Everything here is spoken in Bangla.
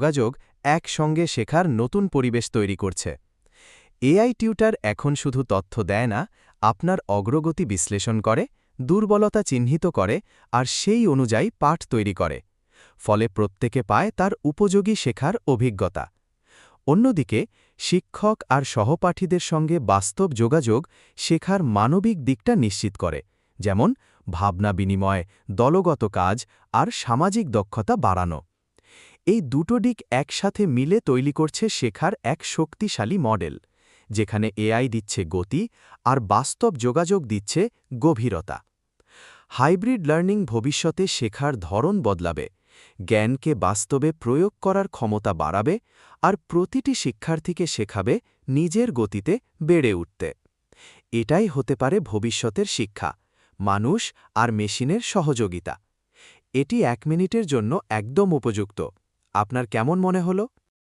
যোগাযোগ একসঙ্গে শেখার নতুন পরিবেশ তৈরি করছে। এআই টিউটার এখন শুধু তথ্য দেয় না, আপনার অগ্রগতি বিশ্লেষণ করে, দুর্বলতা চিহ্নিত করে আর সেই অনুযায়ী পাঠ তৈরি করে। ফলে প্রত্যেকে পায় তার উপযোগী শেখার অভিজ্ঞতা। অন্যদিকে, শিক্ষক আর সহপাঠীদের সঙ্গে বাস্তব যোগাযোগ শেখার মানবিক দিকটা নিশ্চিত করে, যেমন ভাবনা বিনিময়, দলগত কাজ আর সামাজিক দক্ষতা বাড়ানো। এই দুটো দিক একসাথে মিলে তৈরি করছে শেখার এক শক্তিশালী মডেল, যেখানে এআই দিচ্ছে গতি আর বাস্তব যোগাযোগ দিচ্ছে গভীরতা। হাইব্রিড লার্নিং ভবিষ্যতে শেখার ধরন বদলাবে, জ্ঞানকে বাস্তবে প্রয়োগ করার ক্ষমতা বাড়াবে আর প্রতিটি শিক্ষার্থীকে শেখাবে নিজের গতিতে বেড়ে উঠতে। এটাই হতে পারে ভবিষ্যতের শিক্ষা, মানুষ আর মেশিনের সহযোগিতা। এটি এক মিনিটের জন্য একদম উপযুক্ত। আপনার কেমন মনে হলো?